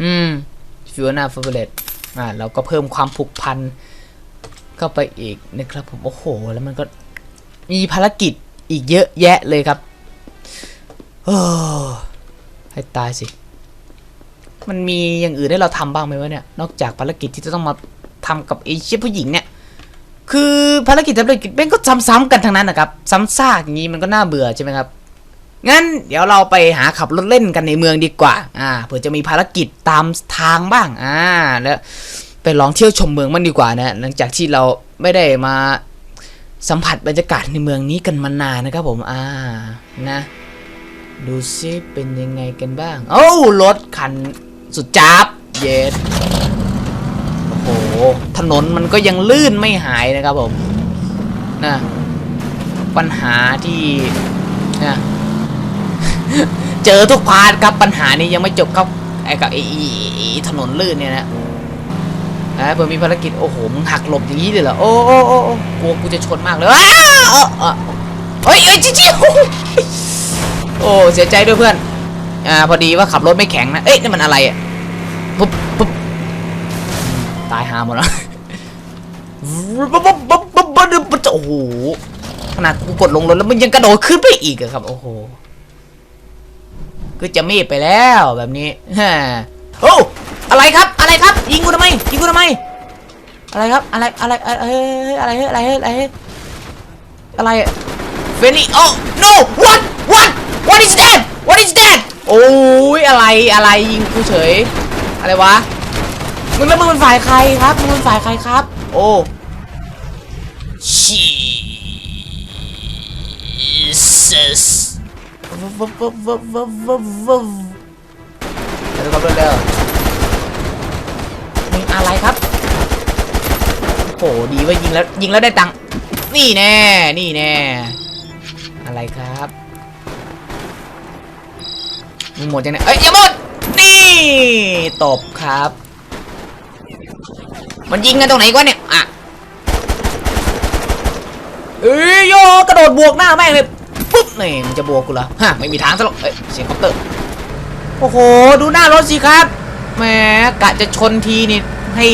อืมฟิวนาฟอร์เบเลตอ่าเราก็เพิ่มความผูกพันเข้าไปอีกนะครับผม โอ้โห แล้วมันก็มีภารกิจอีกเยอะแยะเลยครับโอ้ให้ตายสิ มันมีอย่างอื่นให้เราทำบ้างไหมวะเนี่ย นอกจากภารกิจที่จะต้องมาทำกับไอ้เชี่ยผู้หญิงเนี่ย คือภารกิจภารกิจแม่งก็ซ้ำๆกันทั้งนั้นนะครับ ซ้ำซากอย่างนี้มันก็น่าเบื่อใช่ไหมครับ งั้นเดี๋ยวเราไปหาขับรถเล่นกันในเมืองดีกว่า อ่า เผื่อจะมีภารกิจตามทางบ้าง อ่า แล้วไปลองเที่ยวชมเมืองมันดีกว่านะ หลังจากที่เราไม่ได้มาสัมผัสบรรยากาศในเมืองนี้กันมานานนะครับผม อ่า นะ ดูซิเป็นยังไงกันบ้าง โอ้รถคันสุดจับเย็ดโอ้โห ถนนมันก็ยังลื่นไม่หายนะครับผม นะ ปัญหาที่ นะ เจอทุกพาร์ทครับปัญหานี้ยังไม่จบครับไอ้กับไอ้ถนนลื่นเนี่ยนะอ่าเผื่อมีภารกิจโอ้โหมึงหักหลบอย่างนี้เลยเหรอโอ้โอ้โอ้กลัวกูจะชนมากเลยอ้าวอ้าวอ้าวเฮ้ยเฮ้ยจิ๊จิ๊โอ้โอ้เสียใจด้วยเพื่อนอ่าพอดีว่าขับรถไม่แข็งนะเอ้ยนี่มันอะไรอะปุ๊บปุ๊บตายหาหมดแล้วปุ๊บปุ๊บปุ๊บปุ๊บปุ๊บปุ๊บโอ้โหขนาดกูกดลงรถแล้วมันยังกระโดดขึ้นไปอีกอะครับโอ้โห ก็จะมีดไปแล้วแบบนี้ฮะโอ้อะไรครับอะไรครับ ยิงกูทำไมยิงกูทำไม อะไรครับอะไรอะไรอะไรอะไรอะไรอะไรอะไรเฟนี่โอ้ no what what what is that what is that โอ้ยอะไรอะไรยิงกูเฉย อะไรวะมึงแล้วมึงเป็นฝ่ายใครครับมึงเป็นฝ่ายใครครับ โอ้ชีส วับวับวับวับวับวับเร็วครับเร็วมึงอะไรครับโหดีว่ายิงแล้วยิงแล้วได้ตังค์นี่แน่นี่แน่อะไรครับมึงหมดยังไงเอ้ยอย่าหมดนี่ตบครับ มันยิงกันตรงไหนกวะเนี่ยอะเอ้ยโยกระโดดบวกหน้าแม่งเลย นี่มันจะบวกกูเหรอฮะไม่มีทางซะหรอกเอ้ยเสียงคอปเตอร์โอ้โหดูหน้ารถสิครับแหมกะจะชนทีนี่ให้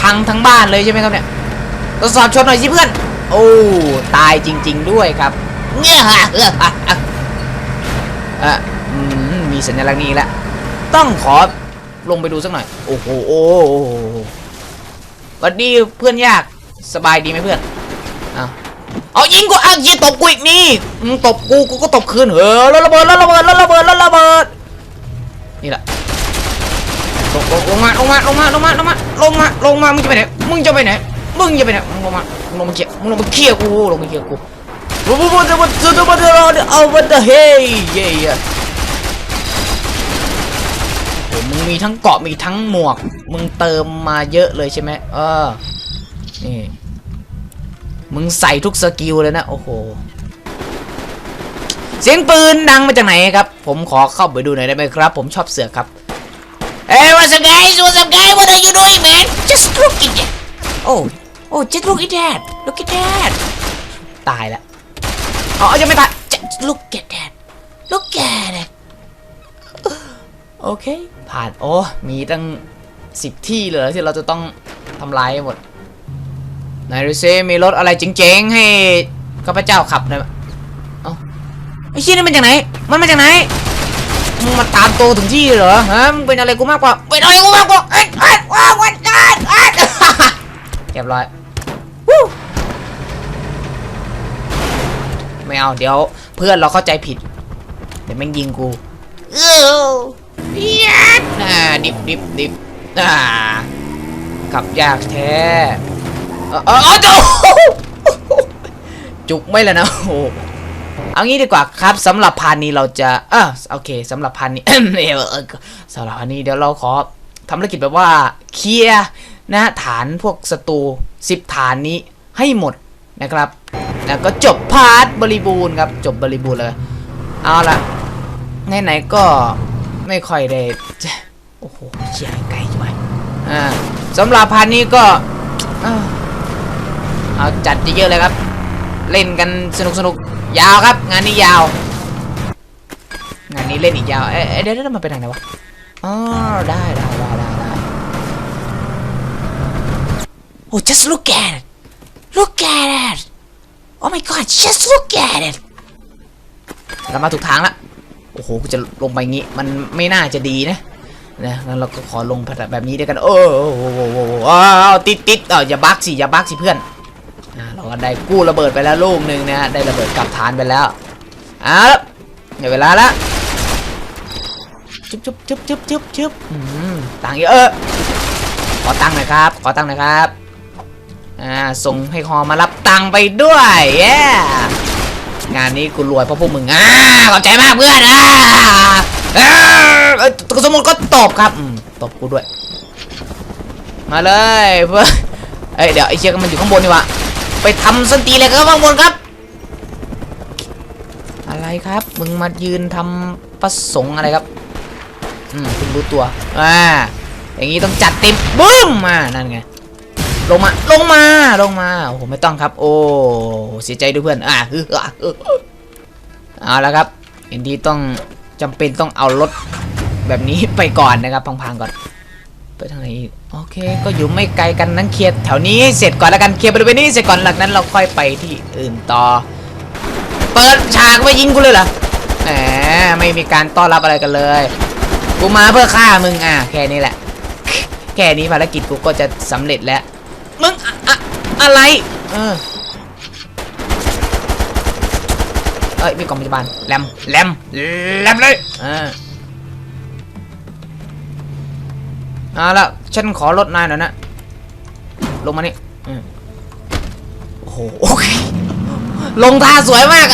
พังทั้งบ้านเลยใช่ไหมครับเนี่ยทดสอบชนหน่อยสิเพื่อน โอ้ตายจริง ๆ ด้วยครับเงี้ยฮะเอออะอะอะอืมมีสัญลักษณ์นี้แล้วต้องขอลงไปดูสักหน่อย โอ้โหโอ้โหสวัสดีเพื่อนยากสบายดีไหมเพื่อนอ้าว เอายิงกูอ้าวยิงตบกูอีกนี่ตบกูกูก็ตบคืนเออแล้วระเบิดแล้วระเบิดแล้วระเบิดแล้วระเบิดนี่แหละลงลงมาลงมาลงมาลงมาลงมาลงมาลงมามึงจะไปไหนมึงจะไปไหนมึงจะไปไหนมึงลงมามึงลงมาเคลียมึงลงมาเคลียกูลงมาเคลียกูวู้วู้วู้วู้วู้วู้วู้วู้เอาวันเดอร์เฮ้ยเย้โอ้มึงมีทั้งเกาะมีทั้งหมวก มึงเติมมาเยอะเลยใช่ไหมเออนี่ มึงใส่ทุกสกิลเลยนะ โอ้โห เสียงปืนดังมาจากไหนครับ ผมขอเข้าไปดูหน่อยได้ไหมครับ ผมชอบเสือกครับ Hey what's up guys what's up guys what are you doing man just look at that oh oh just look at that look at that ตายล้วอ๋อยังไม่ตาย just look at that look at it โอเค ผ่าน โอ้ มีตั้งสิบที่เลยที่เราจะต้องทำลายหมด ไหนดูซิมีรถอะไรเจ๋งๆให้ข้าพเจ้าขับหน่อยเอ้าไอ้ชี้ยนี่มันจากไหน มันมาจากไหนมึงมาตามตัวถึงที่เหรอฮะมึงเป็นอะไรกูมากกว่าเป็นอะไรกูมากกว่าเอ้ยเอ้ยว้าววันกันเอ้ยเรียบร้อยวู้ไม่เอาเดี๋ยวเพื่อนเราเข้าใจผิด เดี๋ยวแม่งยิงกูเออเอียดอ่าดิบดิบดิบอ่าขับยากแท้ เออโอ้โหจุกไม่แล้วนะโอ้โหเอางี้ดีกว่าครับสำหรับพานนี้เราจะเออโอเคสำหรับพานนี้สำหรับพานนี้เดี๋ยวเราขอทำธุรกิจแบบว่าเคลียร์นะฐานพวกศัตรูสิบฐานนี้ให้หมดนะครับแล้วก็จบพาร์ทบริบูรณ์ครับจบบริบูรณ์เลยเอาละไหนๆก็ไม่ค่อยได้โอ้โหเชียร์ไกลจังวะอ่าสำหรับพาร์ทนี้ก็อ้า เอาจัดเยอะๆเลยครับ เล่นกันสนุกสนุกยาวครับ งานนี้ยาว งานนี้เล่นอีกยาว เอ๊ะเดี๋ยวเดี๋ยวมันไปทางไหนวะอ๋อได้ได้ได้ได้ได้โอ้ just look at it look at it oh my god just look at it เรามาถูกทางละโอ้โหกูจะลงไปงี้ มันไม่น่าจะดีนะนะงั้นเราก็ขอลงแบบนี้ด้วยกัน โอ้โหโอ้โหโอ้โหอ้าวติดติดเอออย่าบักสิ อย่าบักสิเพื่อน ก็ได้กู้ระเบิดไปแล้วลูกหนึ่งนะฮะได้ระเบิดกลับฐานไปแล้วเอาละเดี๋ยวเวลาละจุ๊บจุ๊บจุ๊บจุ๊บจุ๊บจุ๊บตังค์เยอะเออขอตังค์หน่อยครับขอตังค์หน่อยครับอ่าส่งให้คอมารับตังค์ไปด้วยเย้งานนี้กูรวยเพราะพวกมึงอ่าขอบใจมากเพื่อนอ่าเออเอ้ยสมมุติก็ตบครับตบกูด้วย มาเลยเพื่อเอ้ยเดี๋ยวไอ้เชี่ยกมันอยู่ข้างบนนี่หวะ ไปทำสันตีเลยครับข้างบนครับ อะไรครับ มึงมายืนทำประสงค์อะไรครับ อืมคุณรู้ตัว อ่า อย่างนี้ต้องจัดเต็มบึ้มมานั่นไง ลงมา ลงมา ลงมา โอ้โห ไม่ต้องครับ โอ้ เสียใจด้วยเพื่อน อ่าเออเออเอาละครับ เอ็นดีต้องจำเป็นต้องเอารถแบบนี้ไปก่อนนะครับ พังๆก่อน ไปทางไหนอีกโอเค ก็อยู่ไม่ไกลกันนั้นเคลียร์แถวนี้เสร็จก่อนแล้วกันเคลียร์บริเวณนี้เสร็จก่อนหลังนั้นเราค่อยไปที่อื่นต่อ เปิดฉากมายิงกูเลยเหรอแหมไม่มีการต้อนรับอะไรกันเลย กูมาเพื่อฆ่ามึงอะแค่นี้แหละ แค่นี้ภารกิจกูก็จะสำเร็จแล้ว มึงอะอะอะไร เออเอ้ยมีกล่องพยาบาลแรมแรมแรมเลยอ่า เอาละฉันขอลดนายหน่อยนะ ลงมานี่โอ้โหลงท่าสวยมาก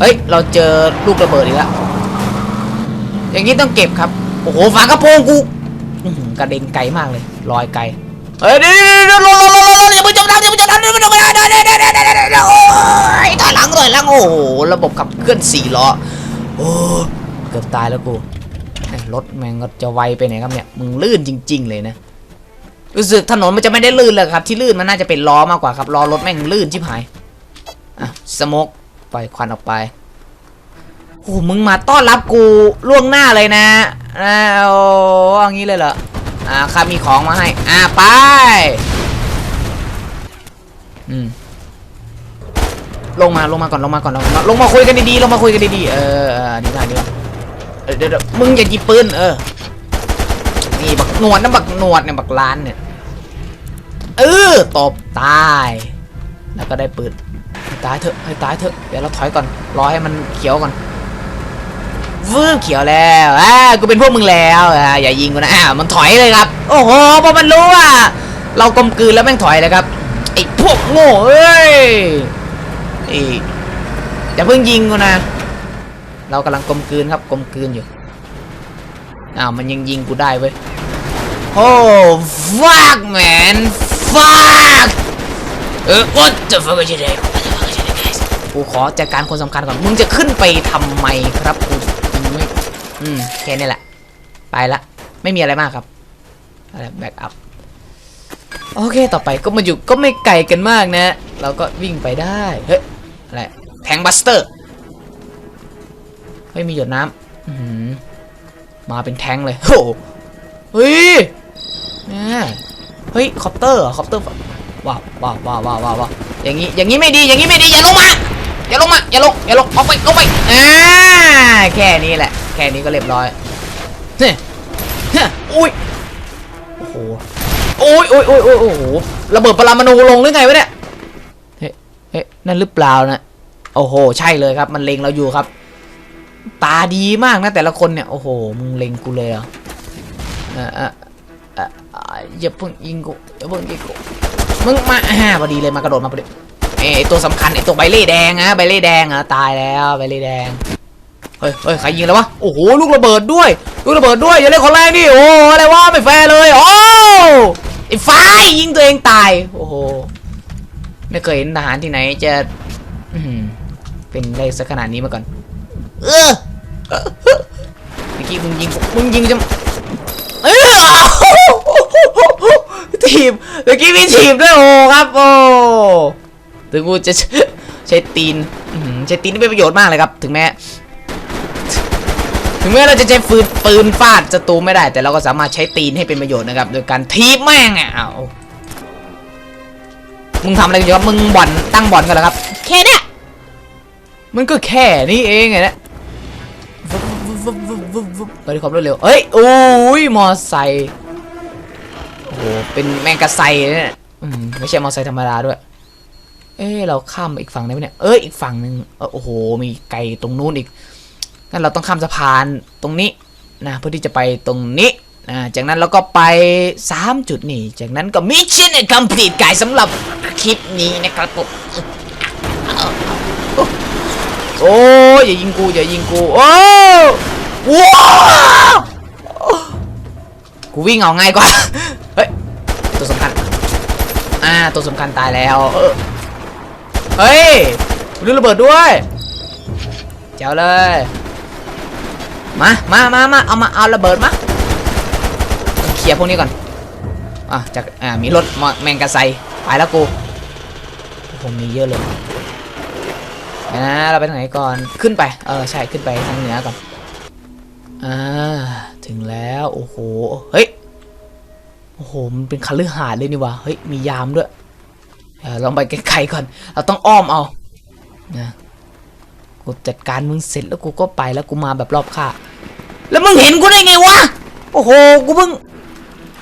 เฮ้ย เราเจอลูกระเบิดอีกแล้ว อย่างนี้ต้องเก็บครับ โอ้โหฝากระโปรงกูกระเด็นไกลมากเลย ลอยไกล เฮ้ยเดี๋ยวเดี๋ยวเดี๋ยวลงลงลงลงอย่าเพิ่งจมน้ำอย่าเพิ่งจมน้ำอย่าเพิ่งจมน้ำเดี๋ยวเดี๋ยวเดี๋ยวเดี๋ยวเดี๋ยวเดี๋ยวเดี๋ยวโอ้ยถอยหลังถอยหลังโอ้โห ระบบขับเคลื่อนสี่ล้อ โอ้ เกือบตายแล้วกูแม่ง รถแม่งจะไวไปไหนครับเนี่ยมึงลื่นจริง ๆ เลยนะรู้สึกถนนมันจะไม่ได้ลื่นเลยครับ ที่ลื่นมันน่าจะเป็นล้อมากกว่าครับล้อรถแม่งลื่นชิบหายอะสโมกปล่อยควันออกไปโอ้มึงมาต้อนรับกูล่วงหน้าเลยนะอ่าโอ้อย่างนี้เลยเหรออ่าข้ามีของมาให้ อ่าไปอืมลงมาลงมาก่อนลงมาก่อนลงมาลงมาคุยกันดีๆลงมาคุยกันดีๆเออเออดีมากดีมาก เออเดี๋ยวมึงอย่าหยิบปืนเออนี่บักหนวดนะบักหนวดเนี่ยบักล้านเนี่ยเออตบตาย แล้วก็ได้ปืนตายเถอะให้ตายเถอะเดี๋ยวเราถอยก่อนรอให้มันเขียวก่อนวืบเขียวแล้วอ่ากูเป็นพวกมึงแล้วอ่าอย่ายิงกูนะอ่ามันถอยเลยครับ โอ้โหเพราะมันรู้ว่าเรากลมกลืนแล้วแม่งถอยเลยครับไอ้พวกโง่เอ้ยไอ้อย่าเพิ่งยิงกูนะ เรากำลังกลมกลืนครับกลมกลืนอยู่อ้าวมันยังยิงกูได้เว้ยโอ้ fuck man fuck เออ what the fuck is that กูขอจัดการคนสำคัญก่อน มึงจะขึ้นไปทำไมครับกูไม่อืมแค่นี้แหละ ไปละ ไม่มีอะไรมากครับอะไรแบ็กอัพโอเค ต่อไปก็มาอยู่ก็ไม่ไกลกันมากนะ เราก็วิ่งไปได้ เฮ้ย อะไร แทงบัสเตอร์ ฮ้ยมีหยดน้ำมาเป็นแทงเลยโอ้โหเฮ้ยแม่เฮ้ยคอปเตอร์คอปเตอร์ว้าวว้าวว้าวว้าวว้าวอย่างนี้อย่างนี้ไม่ดีอย่างนี้ไม่ดีอย่าลงมาอย่าลงมาอย่าลงอย่าลงออกไปลงไปอ่าแค่นี้แหละ แค่นี้ก็เรียบร้อยเฮ้ยเฮ้ยอุ้ยโอ้โหโอ้ยโอ้ยโอ้ยโอ้ยโอ้โหระเบิดปรมาณูลงหรือไงวะเนี่ยเฮ้ยเฮ้ยนั่นหรือเปล่านะโอ้โห ใช่เลยครับ มันเล็งเราอยู่ครับ ตาดีมากนะแต่ละคนเนี่ย โอ้โห มึงเล็งกูเลยเหรอเอ่อเอ่ออ่อเอ่ออย่าเพิ่งยิงกูอย่าเพิ่งยิงกูมึงมาอ่าพอดีเลยมากระโดดมาพอดีเอ้ยไอตัวสำคัญไอ้ตัวใบเล่แดงอะใบเล่แดงอะตายแล้วใบเล่แดงเฮ้ยเฮ้ยใครยิงแล้ววะโอ้โหลูกระเบิดด้วยลูกระเบิดด้วยอย่าเล่นของแรงดิโอ้อะไรวะไม่แฟร์เลยโอ้ไอ้ฟ้ายยิงตัวเองตายโอ้โหไม่เคยเห็นทหารที่ไหนจะเป็นได้สักขนาดนี้มาก่อน เออเมื่อกี้มึงยิงมึงยิงจะเออทีมเมื่อกี้มีทีมด้วยโอ้ครับโอ้ถึงกูจะใช้ตีนใช้ตีนนี่เป็นประโยชน์มากเลยครับ ถึงแม้ถึงแม้เราจะใช้ฟืนปืนฟาดศัตรูไม่ได้ แต่เราก็สามารถใช้ตีนให้เป็นประโยชน์นะครับ โดยการทีบแม่งอะอ้าวมึงทำอะไรกันอยู่ครับมึงบ่อนตั้งบ่อนกันเหรอครับ แค่เนี้ยมันก็แค่นี้เองไงนะ ไปด้วยความรวดเร็วเอ้ยโอ้ยมอไซค์โอ้โหเป็นแมงกะไซเนี่ยไม่ใช่มอไซค์ธรรมดาด้วย เอ้เราข้ามไปอีกฝั่งได้ไหมเนี่ยเอ้ยอีกฝั่งหนึ่งโอ้โหมีไกลตรงนู้นอีกงั้นเราต้องข้ามสะพานตรงนี้นะเพื่อที่จะไปตรงนี้นะจากนั้นเราก็ไป 3 จุดนี่ จากนั้นก็มิชชั่นคัมพลีทกายสำหรับคลิปนี้นะครับผมโอ้ยอย่ายิงกูอย่ายิงกู โอ้ กูวิ่งเอาง่ายกว่า เฮ้ย ตัวสำคัญ อ่า ตัวสำคัญตายแล้ว เฮ้ยรื่องระเบิดด้วย เจ้าเลย มา มา มา มา เอามา เอาระเบิดมาเคลียร์พวกนี้ก่อน อะ จาก อ่า มีรถมอแมงกะไซไปแล้วกู ผมมีเยอะเลยนะเราไปทางไหนก่อน ขึ้นไป เออ ใช่ ขึ้นไปทางเหนือก่อน อ่า ถึงแล้วโอ้โหเฮ้ยโอ้โหมันเป็นคฤหาสน์เลยนี่วะเฮ้ยมียามด้วยเออลองไปไกลๆก่อนเราต้องอ้อมเอานะกูจัดการมึงเสร็จแล้วกูก็ไปแล้วกูมาแบบรอบค่าแล้วมึงเห็นกูได้ไงวะโอ้โหกูเพิ่ง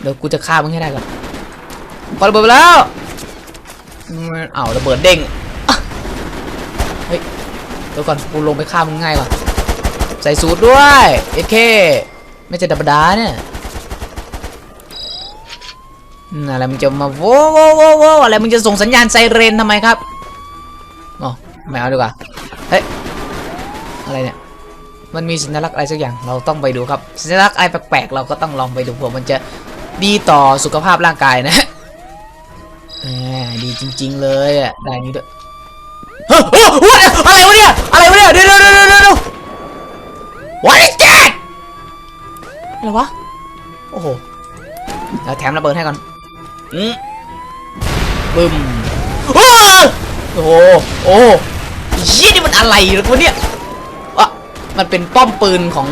เดี๋ยวกูจะฆ่ามึงให้ได้ก่อนพอระเบิดไปแล้วอืมอ้าวระเบิดเด้งเฮ้ยเดี๋ยวก่อนกูลงไปฆ่ามึงง่ายก่อนใส่สูตรด้วยเอเค ไม่ใช่ธรรมดาเนี่ยอะไรมึงจะมาโว้โว้โว้วอะไรมึงจะส่งสัญญาณไซเรนทำไมครับอ๋อไม่เอาดีกว่าเฮ้ยอะไรเนี่ยมันมีสัญลักษณ์อะไรสักอย่างเราต้องไปดูครับสัญลักษณ์อะไรแปลกๆเราก็ต้องลองไปดูเผื่อมันจะดีต่อสุขภาพร่างกายนะดีจริง ๆ เลยอะได้นี้ด้วย ถมระเบิดให้ก่อนอืมบึมอ้าวโอ้โหโอ้โหเชี่นี่มันอะไรหรือวะเนี่ยวะมันเป็นป้อมปืนของ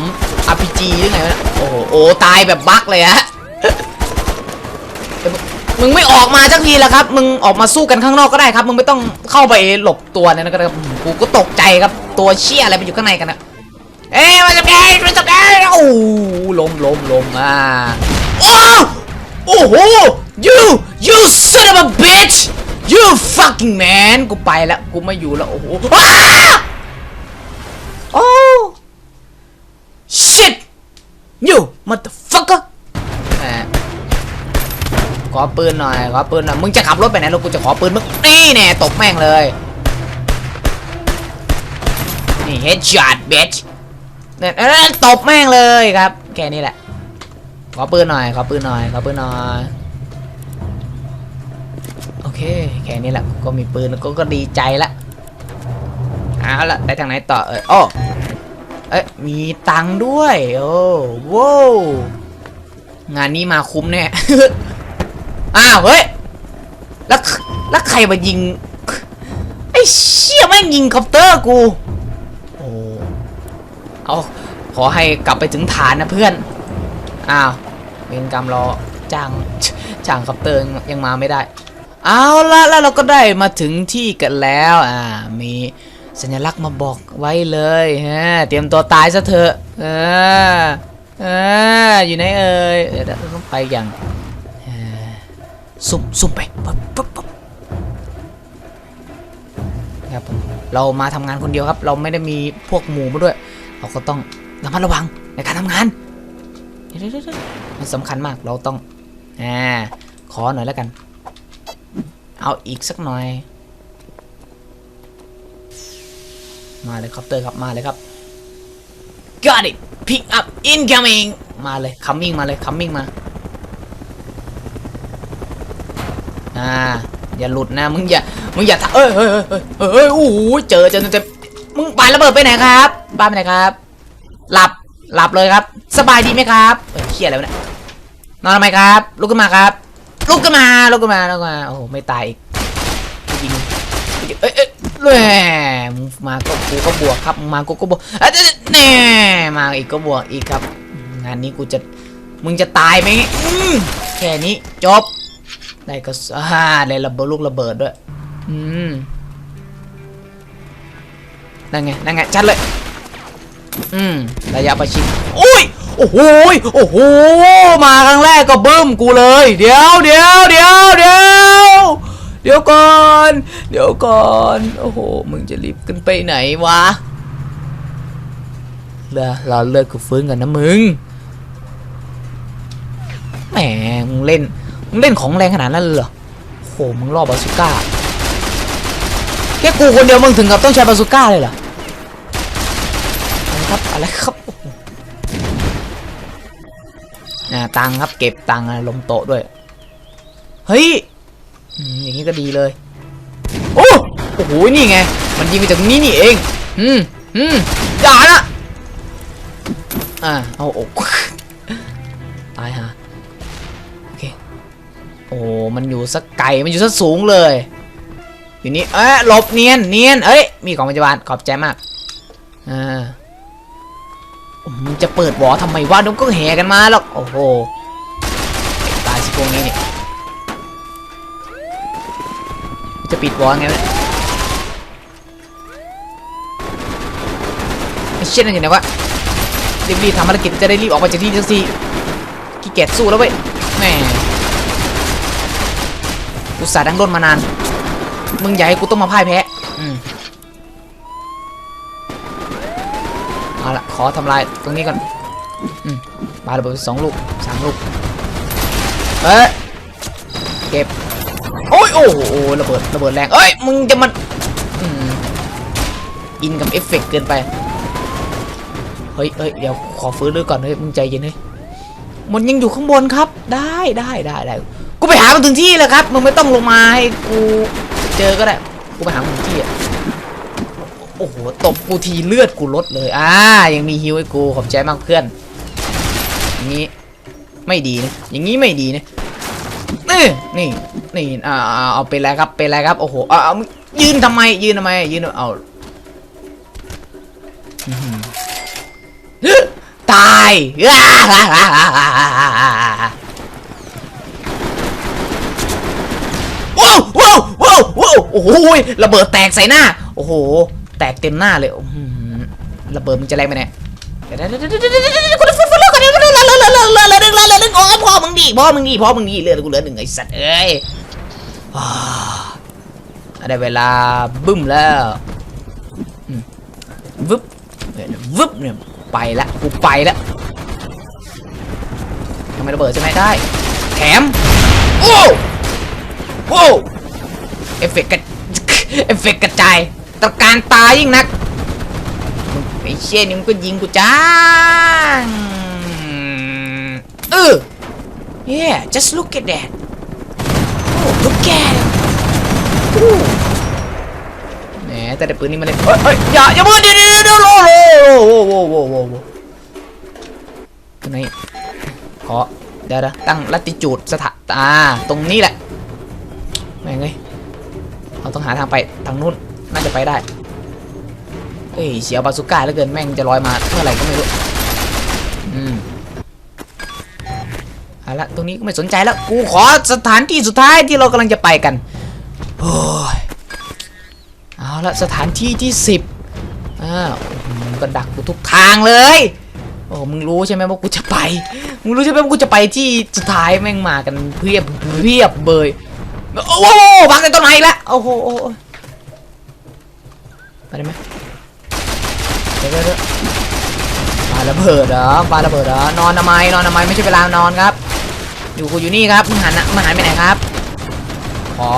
RPG หรือไงวะโอ้โหโอ้ตายแบบบั๊กเลยฮะมึงไม่ออกมาสักทีละครับ มึงออกมาสู้กันข้างนอกก็ได้ครับ มึงไม่ต้องเข้าไปหลบตัวเนี่ยนะครับกูก็ตกใจครับ ตัวเชี่ยอะไรไปอยู่ข้างในกันนะเอ้ยมันจะแกมันจะแกโอ้ล้มล้มล้มอ่าโอ้ โอ้โห you you son of a bitch you fucking man กูไปแล้ว กูไม่อยู่แล้ว โอ้โหโอ้ shit you motherfucker ขอปืนหน่อย ขอปืนหน่อย มึงจะขับรถไปไหนแล้วกูจะขอปืนมึง นี่แน่ตบแม่งเลย นี่ headshot bitch เนี่ยตบแม่งเลยครับ แค่นี้แหละ ขอปืนหน่อยขอปืนหน่อยขอปืนหน่อยโอเคแค่นี้แหละก็มีปืนก็ก็ดีใจละเอาละได้ทางไหนต่อเออโอ้เอ้ยมีตังค์ด้วยโอ้ว้วงานนี้มาคุ้มแน่อ้าวเฮ้ยแล้วแล้วใครมายิงไอ้เชี่ยแม่งยิงคอปเตอร์กูโอ้เอาขอให้กลับไปถึงฐานนะเพื่อนอ้าว เวรกรรมรอจ้างจ้างคอปเตอร์ยังมาไม่ได้ เอาละแล้วเราก็ได้มาถึงที่กันแล้วอ่ามีสัญลักษณ์มาบอกไว้เลยฮะเตรียมตัวตายซะเถอะเออเอออยู่ไหนเอ่ยเดี๋ยวต้องไปอย่างซุ่มซุ่มไปปั๊บปั๊บปั๊บครับผมเรามาทำงานคนเดียวครับ เราไม่ได้มีพวกหมู่มาด้วย เราก็ต้องระมัดระวังในการทำงานเดี๋ยวเดี๋ยวเดี๋ยว มันสำคัญมากเราต้องอ่าขอหน่อยแล้วกัน เอาอีกสักหน่อย มาเลยครับเตอร์ครับมาเลยครับ got it pick up incoming มาเลย coming มาเลย coming มาอ่าอย่าหลุดนะมึงอย่ามึงอย่าเอ้ยเฮ้ยเฮ้ยเฮ้ยเฮ้ยโอ้โหเจอเจอเจอมึงปาระเบิดไปไหนครับบ้านไปไหนครับ หลับหลับเลยครับ สบายดีไหมครับเฮ้ยเครียดอะไรวะเนี่ย นอนทำไมครับ ลุกขึ้นมาครับ ลุกขึ้นมาลุกขึ้นมาลุกขึ้นมาโอ้โหไม่ตายอีกยิงเอ้ยเอ้ยแหม่มาก็กูก็บวกครับมากูก็บวกอะแน่มาอีกก็บวกอีกครับ งานนี้กูจะมึงจะตายไหมอืมแค่นี้จบได้ก็สอ่าได้ระเบิดลูกระเบิดด้วยอืมนั่นไงนั่นไงชัดเลย อืมระยะประชิดอุ้ยโอ้โหยโอ้โหมาครั้งแรกก็บึ้มกูเลย เดี๋ยวเดี๋ยวเดี๋ยวเดี๋ยวเดี๋ยวก่อน เดี๋ยวก่อนโอ้โหมึงจะรีบขึ้นไปไหนวะเรือเราเลิกกูฟื้นกันนะมึงแหมมึงเล่นมึงเล่นของแรงขนาดนั้นเลยเหรอโอ้โหมึงรอบบาซูก้าแค่กูคนเดียวมึงถึงกับต้องใช้บาซูก้าเลยเหรออะไร ครับอะไรครับโอ้โหอ่าตังครับเก็บตังลงโต๊ะด้วย เฮ้ยอืมอย่างนี้ก็ดีเลย โอ้โอ้โหนี่ไง มันยิงมาจากนี้นี่เอง อืมอืมอย่านะอ่าเอาอกตายฮะโอเคโอ้มันอยู่สักไกลมันอยู่สักสูงเลยอยู่นี่เอ๊ะหลบเนียนเนียนเอ้ยมีของพยาบาลขอบใจมากอ่า มึงจะเปิดบอทำไมวะเดี๋ยวก็แห่กันมาหรอกโอ้โหตายสิพวกนี้เนี่ยจะปิดบอไงเนี่ยไอ้เช่นนั่นอยู่ไหนวะรีบๆทำภารกิจจะได้รีบออกไปจากที่นี่สักทีขี้เกียจสู้แล้วเว้ยแหมกูสาดังด้นมานาน มึงอยาให้กูต้องมาพ่ายแพ้ อืม ขอทำลายตรงนี้ก่อนอืมปาระเบิดสองลูกสามลูกเอ้ยเก็บโอ้ยโอ้โหโอ้ระเบิดระเบิดแรงเอ้ยมึงจะมันอินกับเอฟเฟกต์เกินไปเฮ้ยเฮ้ยเดี๋ยวขอฟื้นด้วยก่อนเฮ้ยมึงใจเย็นเฮ้ยมันยังอยู่ข้างบนครับ ได้ได้ได้ได้กูไปหามันถึงที่เลยครับมึงไม่ต้องลงมาให้กูเจอก็ได้กูไปหามันถึงที่อะ อ้โหตบกูทีเลือดกูลดเลยอ่ายังมีฮิวให้กูขอบใจมากเพื่อนอย่างนี้ไม่ดีนะอย่างนี้ไม่ดีนะนี่นี่นี่อ่าเอาเป็นไรครับเป็นไรครับโอ้โหเอาเอายืนทำไมยืนทำไมยืนเอาอื้อหือตายว้าวว้าวว้าวโอ้โหระเบิดแตกใส่หน้า โอ้โห ตกเต็มหน้าเลยระเบิดมันจะแรงไปไหนเดี๋ยวเดี๋ยวเดี๋ยวเดี๋ยวเดี๋ยวเดี๋ยวกูจะฟื้นฟื้นเลือดก่อนเดี๋ยวเดี๋ยวเดี๋ยวเดี๋ยวเดี๋ยวเดี๋ยวเดี๋ยวเดี๋ยวเดี๋ยวเดี๋ยวโอ้ยพ่อมึงดีพ่อมึงดีพ่อมึงดีเลือดกูเหลือหนึ่งไอ้สัตว์เอ้ยอ่าได้เวลาบึ้มแล้วอืมวึบเนี่ยวึบเนี่ยไปละกูไปละทำไมระเบิดใช่ไหมได้แถมโอ้โหเอฟเฟกต์กระเอฟเฟกต์กระจาย ตรการตายยิ่งนักไอ้เชี่ยนี่มึงก็ยิงกูจ้างเออ yeah just look at that oh look at it แหมแต่แต่ปืนนี้มันเลยเฮ้ยเฮ้ยอย่าอย่ามาเดี๋ยวเดี๋ยวเดี๋ยวโลโลโอ้โหโอ้โหโอ้โหโอ้ตรงไหนขอเดี๋ยวนะตั้งลัติจูดสถาอ่าตรงนี้แหละแม่งเอ้ยเราต้องหาทางไปทางนู้น น่าจะไปได้เฮ้ยเสียวบาสุก้าเหลือเกินแม่งจะลอยมาเมื่อไหร่ก็ไม่รู้ อืมเอาละตรงนี้ก็ไม่สนใจแล้ว กูขอสถานที่สุดท้ายที่เรากำลังจะไปกันโอ้ยเอาละสถานที่ที่สิบอ้าวมึงก็ดักกูทุกทางเลย โอ้มึงรู้ใช่ไหมว่ากูจะไป มึงรู้ใช่ไหมว่ากูจะไปที่สุดท้ายแม่งมากันเพียบเพียบเบย โอ้โหพักในต้นไม้แล้วโอ้โหโอ้โห ไปได้ไหมเดี๋ยวเดี๋ยวเดี๋ยวปาระเบิดเหรอปาระเบิดเหรอนอนทำไมนอนทำไมไม่ใช่เวลานอนครับ อยู่กูอยู่นี่ครับมึงหันนะมึงหันไปไหนครับขอ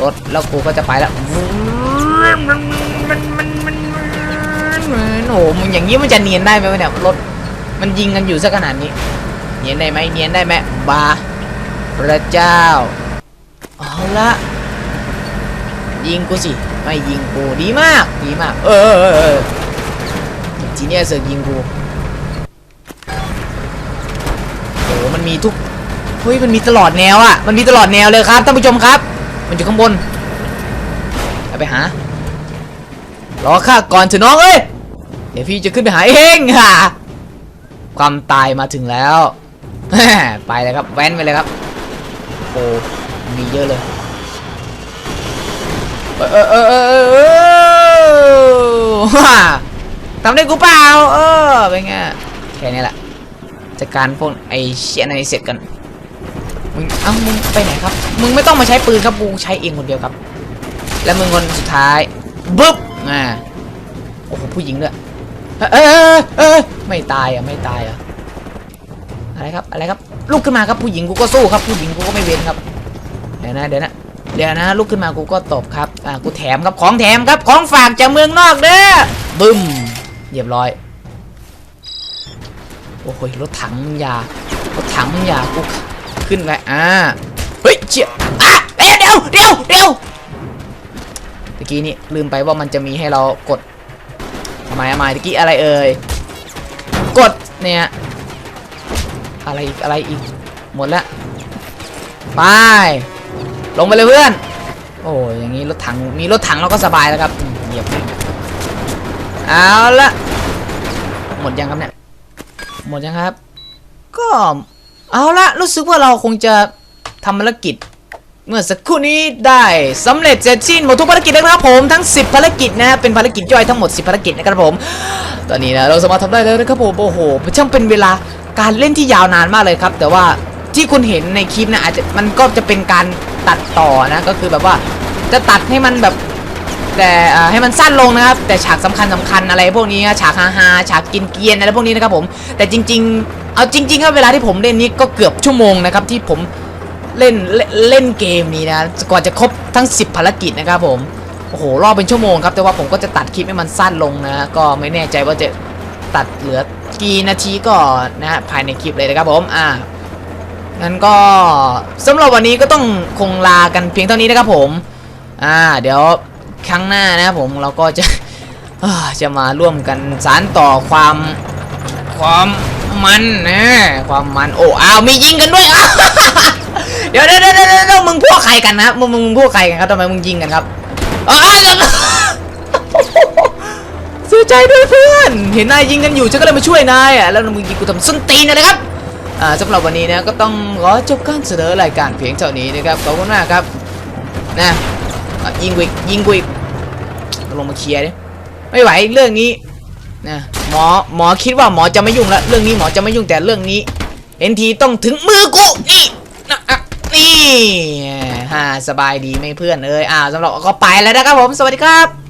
รถแล้วกูก็จะไปแล้วโอ้โหมึงอย่างนี้มันจะเนียนได้ไหมวะเนี่ยรถมันยิงกันอยู่ซะขนาดนี้ เนียนได้ไหมเนียนได้ไหมบาพระเจ้าเอาละยิงกูสิ ไม่ยิงกูดีมากดีมาก เออเออเออจีเนียเสือกยิงกูโอ้มันมีทุกเฮ้ยมันมีตลอดแนวอะมันมีตลอดแนวเลยครับท่านผู้ชมครับ มันอยู่ข้างบนเอาไปหารอข้าก่อนเถอะน้องเอ้ยเดี๋ยวพี่จะขึ้นไปหาเองฮ่าความตายมาถึงแล้ว ไปเลยครับแว้นไปเลยครับโอ้มีเยอะเลย เออเออเออเออทำได้กูเปล่า เออ เป็นไง แค่นี้แหละจัดการพวกไอ้เชี่ยในเสร็จกัน มึง เอ้า มึงไปไหนครับ มึงไม่ต้องมาใช้ปืนครับกูใช้เองคนเดียวครับ แล้วมึงคนสุดท้ายบึ๊บอ่าโอ้โห ผู้หญิงด้วยเอยเอเออไม่ตายอะ ไม่ตายอะ อะไรครับ อะไรครับ ลุกขึ้นมาครับ ผู้หญิงกูก็สู้ครับ ผู้หญิงกูก็ไม่เว้นครับ เดี๋ยวนะ เดี๋ยวนะ เดี๋ยวนะลุกขึ้นมากูก็ตบครับอ่ากูแถมครับของแถมครับของฝากจากเมืองนอกเด้อบึ้มเรียบร้อยโอ้โหรถถังยารถถังยากูขึ้นไปอ่าเฮ้ยเชี่ยอะเดี๋ยวเดี๋ยวเดี๋ยวเดี๋ยวตะกี้นี่ลืมไปว่ามันจะมีให้เรากดทำไมทำไมตะกี้อะไรเอ่ยกดเนี่ยอะไรอีกอะไรอีกหมดล้วไป ลงไปเลยเพื่อน โอ้ยอย่างนี้รถถังมีรถถังเราก็สบายแล้วครับเหยียบเลยเอาละหมดยังครับเนี่ยหมดยังครับ ก็เอาละรู้สึกว่าเราคงจะทำภารกิจ เมื่อสักครู่นี้ได้สำเร็จเสร็จสิ้นหมดทุกภารกิจแล้วนะครับผมทั้ง 10 ภารกิจนะเป็นภารกิจย่อยทั้งหมด 10 ภารกิจนะครับผม ตอนนี้นะเราสามารถทำได้แล้วนะครับผมโอ้โหช่างเป็นเวลาการเล่นที่ยาวนานมากเลยครับ แต่ว่าที่คุณเห็นในคลิปนะอาจจะมันก็จะเป็นการ ตัดต่อนะก็คือแบบว่าจะตัดให้มันแบบแต่ให้มันสั้นลงนะครับ แต่ฉากสำคัญสำคัญอะไรพวกนี้นะฉากฮาฮาๆฉากกินเกียนอะไรพวกนี้นะครับผมแต่จริง ๆ เอาจริงๆครับเวลาที่ผมเล่นนี้ก็เกือบชั่วโมงนะครับที่ผมเล่นเล่นเล่นเกมนี้นะกว่าจะครบทั้ง 10 ภารกิจนะครับผมโอ้โหรอบเป็นชั่วโมงครับแต่ว่าผมก็จะตัดคลิปให้มันสั้นลงนะก็ไม่แน่ใจว่าจะตัดเหลือกี่นาทีก็นะฮะภายในคลิปเลยนะครับผมอ่า งั้นก็สำหรับวันนี้ก็ต้องคงลากันเพียงเท่านี้นะครับผม อ่า เดี๋ยวครั้งหน้านะครับผมเราก็จะจะมาร่วมกันสารต่อความความมันนะความมันโอ้อ้าวมียิงกันด้วยอ้าวเดี๋ยวเดี๋ยวเดี๋ยวเดี๋ยวเดี๋ยวมึงพวกใครกันนะครับมึงมึงมึงพวกใครกันครับทำไมมึงยิงกันครับอ้าวเสียใจด้วยเพื่อน เห็นนายยิงกันอยู่ฉันก็เลยมาช่วยนายอะแล้วมึงยิงกูทำส้นตีนอะไรครับ สำหรับวันนี้นะก็ต้องขอจบการเสนอรายการเพียงเท่านี้นะครับขอบคุณมากครับนะยิงกูอีกยิงกูอีกลงมาเคลียร์ดิไม่ไหวเรื่องนี้นะหมอหมอคิดว่าหมอจะไม่ยุ่งแล้วเรื่องนี้หมอจะไม่ยุ่งแต่เรื่องนี้เห็นทีต้องถึงมือกูนี่นะอะนี่ฮ่าสบายดีไหมเพื่อนเอ้ยอ่าสำหรับก็ไปแล้วนะครับผมสวัสดีครับ